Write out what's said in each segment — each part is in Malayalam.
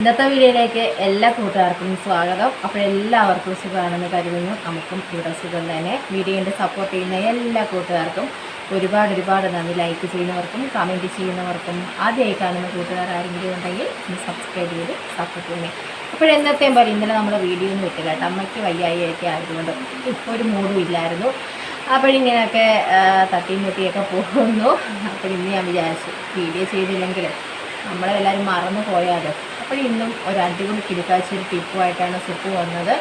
ഇന്നത്തെ വീഡിയോയിലേക്ക് എല്ലാ കൂട്ടുകാർക്കും സ്വാഗതം. അപ്പോൾ എല്ലാവർക്കും സുഖമാണെന്ന് കരുതുന്നു. നമുക്കും ഇവിടെ സുഖം തന്നെ. വീഡിയോന്റെ സപ്പോർട്ട് ചെയ്യുന്ന എല്ലാ കൂട്ടുകാർക്കും ഒരുപാട് ഒരുപാട് നന്ദി. ലൈക്ക് ചെയ്യുന്നവർക്കും കമന്റ് ചെയ്യുന്നവർക്കും ആദ്യമായി കാണുന്ന കൂട്ടുകാർ ആരെങ്കിലും ഉണ്ടെങ്കിൽ സബ്സ്ക്രൈബ് ചെയ്ത് സപ്പോർട്ട് ചെയ്യണേ. അപ്പോൾ എന്നത്തെയും പോലെ ഇന്നലെ നമ്മൾ വീഡിയോ ഒന്നും വെക്കില്ല കേട്ടോ. അമ്മയ്ക്ക് വയ്യായിയൊക്കെ ആയതുകൊണ്ട് ഇപ്പോൾ ഒരു മൂഡും ഇല്ലായിരുന്നു. അപ്പോഴിങ്ങനെയൊക്കെ തട്ടിയും മുട്ടിയൊക്കെ പോകുന്നു. അപ്പോൾ ഇന്ന് ഞാൻ വിചാരിച്ചു വീഡിയോ ചെയ്തില്ലെങ്കിൽ നമ്മളെല്ലാവരും മറന്നു പോയാലോ? അപ്പോൾ ഇന്നും ഒരു അടിപൊളി കിടക്കാഴ്ച ഒരു ടിപ്പുമായിട്ടാണ് സുപ്പ് വന്നത്.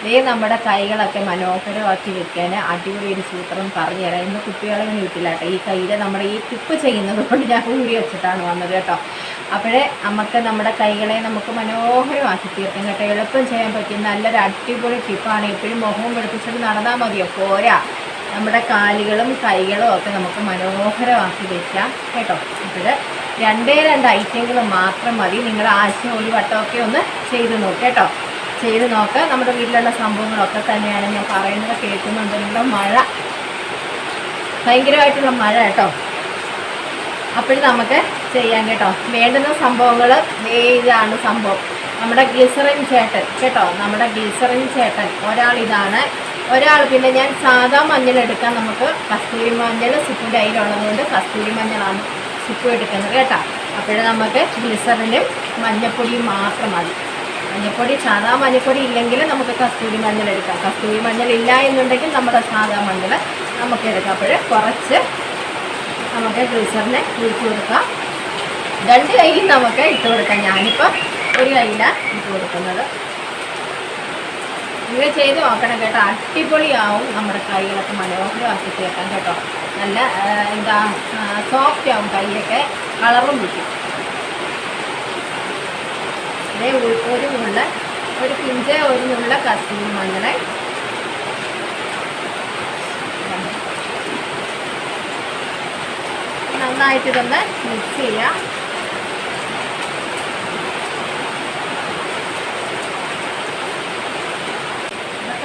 ഇതേ നമ്മുടെ കൈകളൊക്കെ മനോഹരമാക്കി വെക്കാൻ അടിപൊളി ഒരു സൂത്രം പറഞ്ഞു തരാം. ഇന്ന് കുട്ടികളെ ഒന്നും കിട്ടില്ല കേട്ടോ. ഈ കയ്യിൽ നമ്മുടെ ഈ ടിപ്പ് ചെയ്യുന്നത് കൊണ്ട് ഞാൻ കൂടി വെച്ചിട്ടാണ് വന്നത് കേട്ടോ. അപ്പോഴേ നമുക്ക് നമ്മുടെ കൈകളെ നമുക്ക് മനോഹരമാക്കി തീർക്കാം കേട്ടോ. എളുപ്പം ചെയ്യാൻ പറ്റിയ നല്ലൊരു അടിപൊളി ടിപ്പാണ്. എപ്പോഴും മുഖവും വെളുപ്പിച്ചിട്ട് നടന്നാൽ മതിയോ? പോരാ. നമ്മുടെ കാലുകളും കൈകളും ഒക്കെ നമുക്ക് മനോഹരമാക്കി വെക്കാം കേട്ടോ. അപ്പോൾ രണ്ടേ രണ്ട് ഐറ്റങ്ങൾ മാത്രം മതി. നിങ്ങൾ ആഴ്ച ഒരു വട്ടമൊക്കെ ഒന്ന് ചെയ്ത് നോക്കുക കേട്ടോ. ചെയ്ത് നോക്കുക നമ്മുടെ വീട്ടിലുള്ള സംഭവങ്ങളൊക്കെ തന്നെയാണ് ഞാൻ പറയുന്നത്. കേൾക്കുന്നുണ്ട് നിങ്ങളുടെ മഴ. ഭയങ്കരമായിട്ടുള്ള മഴ കേട്ടോ. അപ്പോഴും നമുക്ക് ചെയ്യാം കേട്ടോ. വേണ്ടുന്ന സംഭവങ്ങൾ ഇതാണ് സംഭവം. നമ്മുടെ ഗ്ലിസറിൻ ചേട്ടൻ കേട്ടോ. നമ്മുടെ ഗ്ലിസറിൻ ചേട്ടൻ. ഒരാൾ ഇതാണ്. ഒരാൾ പിന്നെ ഞാൻ സാധാ മഞ്ഞൾ എടുക്കാൻ നമുക്ക്. കസ്തൂരി മഞ്ഞൾ സിപ്പിന്റെ കയ്യിലുള്ളതുകൊണ്ട് കസ്തൂരി മഞ്ഞളാണ്. സിപ്പ് എടുക്കുന്നത് കേട്ടോ. അപ്പോഴേ നമുക്ക് ഗ്ലിസറിനും മഞ്ഞപ്പൊടിയും മാത്രം മതി. മഞ്ഞപ്പൊടി സാധാ മഞ്ഞപ്പൊടി ഇല്ലെങ്കിൽ നമുക്ക് കസ്തൂരി മഞ്ഞൾ എടുക്കാം. കസ്തൂരി മഞ്ഞൾ ഇല്ല എന്നുണ്ടെങ്കിൽ നമ്മുടെ സാധാ മഞ്ഞൾ നമുക്ക് എടുക്കാം. അപ്പോൾ കുറച്ച് നമുക്ക് ഗ്ലിസറിനെ ഒഴിച്ചു കൊടുക്കാം. രണ്ട് കൈയും നമുക്ക് ഇട്ട് കൊടുക്കാം. ഞാനിപ്പോൾ ഒരു കയ്യിലാണ് ഇട്ട് കൊടുക്കുന്നത്. ഇങ്ങനെ ചെയ്ത് നോക്കണം കേട്ടോ. അടിപൊളിയാവും നമ്മുടെ കൈകളൊക്കെ മനോഹരമാക്കി ചേർക്കാം കേട്ടോ. നല്ല എന്താ സോഫ്റ്റ് ആവും കൈയൊക്കെ. കളറും കിട്ടും. ഇതേ ഒരു നുള്ള ഒരു പിഞ്ച് ഒരു നുള്ള കസ്തൂരി നന്നായിട്ട് തന്നെ മിക്സ് ചെയ്യാം.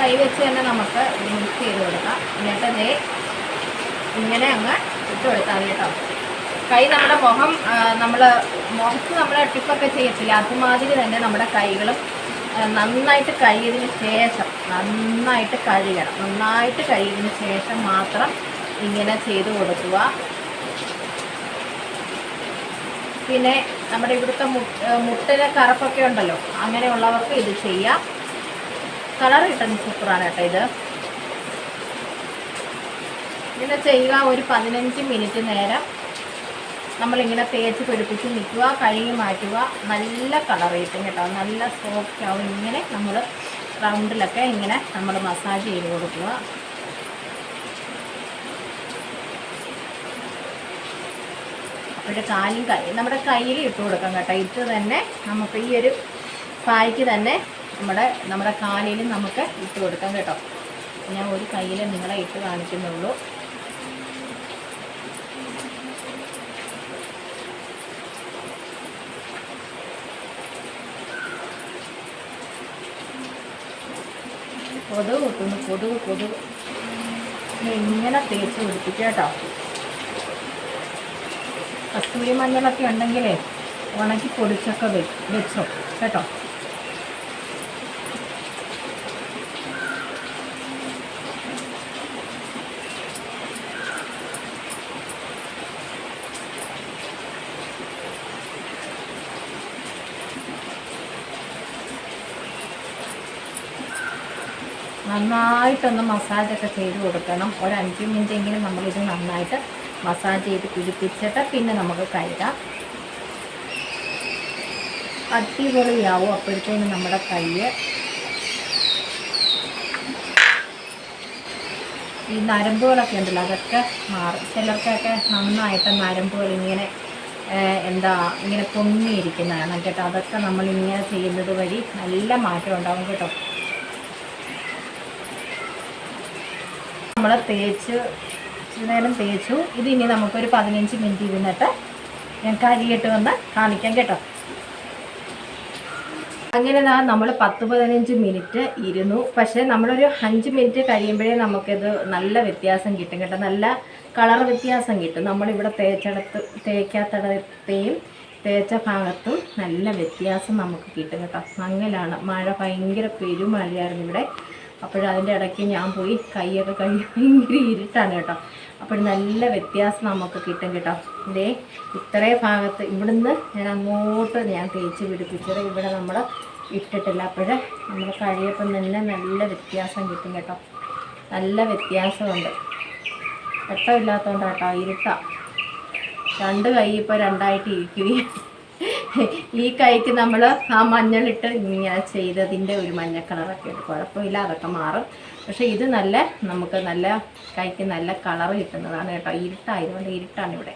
കൈ വെച്ച് തന്നെ നമുക്ക് മിക്സ് ചെയ്ത് കൊടുക്കാം. എന്നിട്ട് ദേ ഇങ്ങനെ അങ്ങ് ഇട്ട് കൊടുത്താൽ കേട്ടോ. കൈ നമ്മുടെ മുഖം നമ്മൾ മുഖത്ത് നമ്മൾ ടിപ്പൊക്കെ ചെയ്യത്തില്ല അതുമാതിരി തന്നെ നമ്മുടെ കൈകളും നന്നായിട്ട് കഴുകിയതിന് ശേഷം നന്നായിട്ട് കഴുകണം. നന്നായിട്ട് കഴുകിയതിന് ശേഷം മാത്രം ഇങ്ങനെ ചെയ്ത് കൊടുക്കുക. പിന്നെ നമ്മുടെ ഇവിടുത്തെ മുട്ട മുട്ടിന് കറുപ്പൊക്കെ ഉണ്ടല്ലോ അങ്ങനെയുള്ളവർക്ക് ഇത് ചെയ്യാം. കളർ കിട്ടുന്ന സൂപ്പറാണ് കേട്ടോ ഇത്. ഇങ്ങനെ ചെയ്യുക ഒരു പതിനഞ്ച് മിനിറ്റ് നേരം. നമ്മളിങ്ങനെ തേച്ച് പിടിപ്പിച്ച് നിൽക്കുക കഴുകി മാറ്റുക. നല്ല കളർ കിട്ടും കേട്ടോ. നല്ല സോഫ്റ്റ് ആവും. ഇങ്ങനെ നമ്മൾ റൗണ്ടിലൊക്കെ ഇങ്ങനെ നമ്മൾ മസാജ് ചെയ്ത് കൊടുക്കുക. അവിടെ കാലും കൈ നമ്മുടെ കയ്യിൽ ഇട്ട് കൊടുക്കാം കേട്ടോ. ഇട്ട് തന്നെ നമുക്ക് ഈ ഒരു പായ്ക്ക് തന്നെ നമ്മുടെ നമ്മുടെ കാലിലും നമുക്ക് ഇട്ട് കൊടുക്കാം കേട്ടോ. ഞാൻ ഒരു കയ്യിൽ നിങ്ങളെ ഇട്ട് കാണിക്കുന്നുള്ളൂ കൊതുക് കുത്തുന്നു കൊതുക് കൊതുക്. ഇങ്ങനെ തേച്ച് പിടിപ്പിക്കുക കേട്ടോ. കസ്തൂരി മഞ്ഞളൊക്കെ ഉണ്ടെങ്കിലേ ഉണക്കി പൊടിച്ചൊക്കെ വെച്ചോ കേട്ടോ. നന്നായിട്ടൊന്ന് മസാജൊക്കെ ചെയ്ത് കൊടുക്കണം. ഒരു മിനിറ്റ് എങ്കിലും നമ്മളിത് നന്നായിട്ട് മസാജ് ചെയ്ത് പിടിപ്പിച്ചിട്ട് പിന്നെ നമുക്ക് കഴുകാം. അടിപൊളിയാവും അപ്പോഴത്തേനും നമ്മുടെ കൈ ഈ നരമ്പുകളൊക്കെ ഉണ്ടല്ലോ അതൊക്കെ മാറും. ചിലർക്കൊക്കെ നന്നായിട്ട് നരമ്പുകൾ ഇങ്ങനെ എന്താ ഇങ്ങനെ പൊങ്ങിയിരിക്കുന്നതാണ് കേട്ടോ. അതൊക്കെ നമ്മളിങ്ങനെ ചെയ്യുന്നത് വഴി നല്ല മാറ്റം ഉണ്ടാവും കേട്ടോ. തേച്ച് ഇച്ചിരി നേരം തേച്ചു. ഇത് ഇനി നമുക്കൊരു പതിനഞ്ച് മിനിറ്റ് ഇരുന്നിട്ട് ഞാൻ കഴുകിയിട്ട് വന്ന് കാണിക്കാം കേട്ടോ. അങ്ങനെ നാ നമ്മൾ പത്ത് പതിനഞ്ച് മിനിറ്റ് ഇരുന്നു. പക്ഷേ നമ്മളൊരു അഞ്ച് മിനിറ്റ് കഴിയുമ്പോഴേ നമുക്കിത് നല്ല വ്യത്യാസം കിട്ടും കേട്ടോ. നല്ല കളർ വ്യത്യാസം കിട്ടും. നമ്മളിവിടെ തേച്ചെടുത്ത് തേക്കാത്തടത്തെയും തേച്ച ഭാഗത്തും നല്ല വ്യത്യാസം നമുക്ക് കിട്ടും കേട്ടോ. മങ്ങലാണ് മഴ ഭയങ്കര പെരുമഴയായിരുന്നു ഇവിടെ. അപ്പോഴതിന്റെ ഇടയ്ക്ക് ഞാൻ പോയി കൈയൊക്കെ കഴുകി ഭയങ്കര ഇരുട്ടാണ് കേട്ടോ. അപ്പോൾ നല്ല വ്യത്യാസം നമുക്ക് കിട്ടും കേട്ടോ. ഇതേ ഇത്രേ ഭാഗത്ത് ഇവിടുന്ന് ഞാൻ അങ്ങോട്ട് ഞാൻ തേച്ച് പിടിപ്പിച്ചത് ഇവിടെ നമ്മൾ ഇട്ടിട്ടില്ല. അപ്പോൾ നമ്മൾ കഴിയപ്പം തന്നെ നല്ല വ്യത്യാസം കിട്ടും കേട്ടോ. നല്ല വ്യത്യാസമുണ്ട്. വെട്ടമില്ലാത്തതുകൊണ്ട് കേട്ടോ ഇരുട്ടാണ് രണ്ട് കൈ ഇപ്പോൾ രണ്ടായിട്ട് ഇരിക്കുകയും ഈ കൈക്ക് നമ്മൾ ആ മഞ്ഞളിട്ട് ഇങ്ങനെ ചെയ്തതിന്റെ ഒരു മഞ്ഞ കളറൊക്കെ ഉണ്ട് കുഴപ്പമില്ല അതൊക്കെ മാറും. പക്ഷേ ഇത് നല്ല നമുക്ക് നല്ല കൈക്ക് നല്ല കളർ കിട്ടുന്നതാണ് കേട്ടോ. ഇരുട്ടായതുകൊണ്ട് ഇരുട്ടാണ് ഇവിടെ.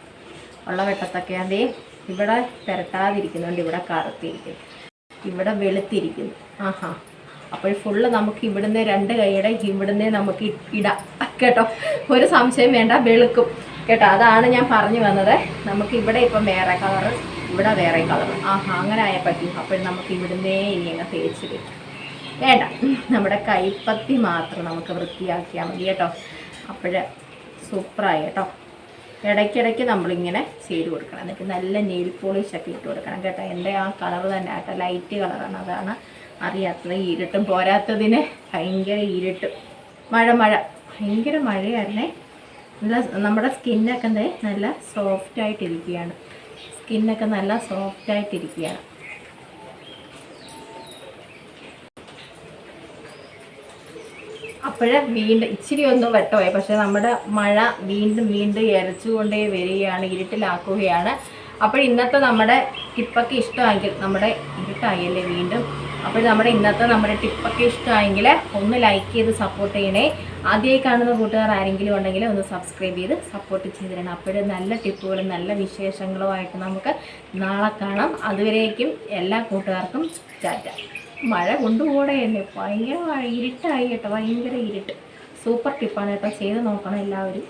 ഉള്ള വെട്ടത്തൊക്കെ അതേ ഇവിടെ പുരട്ടാതിരിക്കുന്നുണ്ട് ഇവിടെ കറുത്തിരിക്കുന്നു ഇവിടെ വെളുത്തിരിക്കുന്നു. ആഹാ. അപ്പോൾ ഫുള്ള് നമുക്ക് ഇവിടുന്ന് രണ്ട് കൈയുടെ ഇവിടുന്ന് നമുക്ക് ഇടാം. കേട്ടോ. ഒരു സംശയം വേണ്ട വെളുക്കും. കേട്ടോ അതാണ് ഞാൻ പറഞ്ഞു വന്നത്. നമുക്ക് ഇവിടെ ഇപ്പം വേറെ കളറ് ഇവിടെ വേറെ കളർ. ആഹാ. അങ്ങനെ ആയാൽ പറ്റും അപ്പോൾ നമുക്ക് ഇവിടുന്നേ ഇനി അങ്ങ് തേച്ച് വെക്കും വേണ്ട. നമ്മുടെ കൈപ്പത്തി മാത്രം നമുക്ക് വൃത്തിയാക്കിയാൽ മതി കേട്ടോ. അപ്പോൾ സൂപ്പറായി കേട്ടോ. ഇടയ്ക്കിടയ്ക്ക് നമ്മളിങ്ങനെ ചെയ്ത് കൊടുക്കണം. എന്നിട്ട് നല്ല നെയിൽ പോളിഷൊക്കെ ഇട്ട് കൊടുക്കണം കേട്ടോ. എന്റെ ആ കളർ തന്നെ കേട്ടോ. ലൈറ്റ് കളറാണ്. അതാണ് അറിയാത്തത്. ഇരുട്ടും പോരാത്തതിന് ഭയങ്കര ഇരുട്ടും. മഴ മഴ. ഭയങ്കര മഴയായിരുന്നേ. നല്ല നമ്മുടെ സ്കിന്നൊക്കെ എന്തേ? നല്ല സോഫ്റ്റ് ആയിട്ടിരിക്കുകയാണ് സ്കിന്നൊക്കെ നല്ല സോഫ്റ്റ് ആയിട്ടിരിക്കുകയാണ്. അപ്പോഴേ വീണ്ടും ഇച്ചിരി ഒന്ന് വെട്ടമായി. പക്ഷേ നമ്മുടെ മഴ വീണ്ടും വീണ്ടും ഇരച്ചുകൊണ്ടേ വരികയാണ് ഇരുട്ടിലാക്കുകയാണ്. അപ്പോൾ ഇന്നത്തെ നമ്മുടെ ടിപ്പൊക്കെ ഇഷ്ടമായെങ്കിൽ നമ്മുടെ ഇരുട്ടായല്ലേ വീണ്ടും അപ്പോൾ നമ്മുടെ ഇന്നത്തെ നമ്മുടെ ടിപ്പൊക്കെ ഇഷ്ടമായെങ്കിൽ ഒന്ന് ലൈക്ക് ചെയ്ത് സപ്പോർട്ട് ചെയ്യണേ. ആദ്യമായി കാണുന്ന കൂട്ടുകാർ ആരെങ്കിലും ഉണ്ടെങ്കിൽ ഒന്ന് സബ്സ്ക്രൈബ് ചെയ്ത് സപ്പോർട്ട് ചെയ്ത് തരണം അപ്പോഴും നല്ല ടിപ്പുകളും നല്ല വിശേഷങ്ങളുമായിട്ട് നമുക്ക് നാളെ കാണാം. അതുവരേക്കും എല്ലാ കൂട്ടുകാർക്കും ചാറ്റ മഴ കൊണ്ടുപോകണേ എന്നെ ഭയങ്കര ഇരുട്ടായി കേട്ടോ. ഭയങ്കര ഇരുട്ട്. സൂപ്പർ ടിപ്പാണ് കേട്ടോ. ചെയ്ത് നോക്കണം എല്ലാവരും.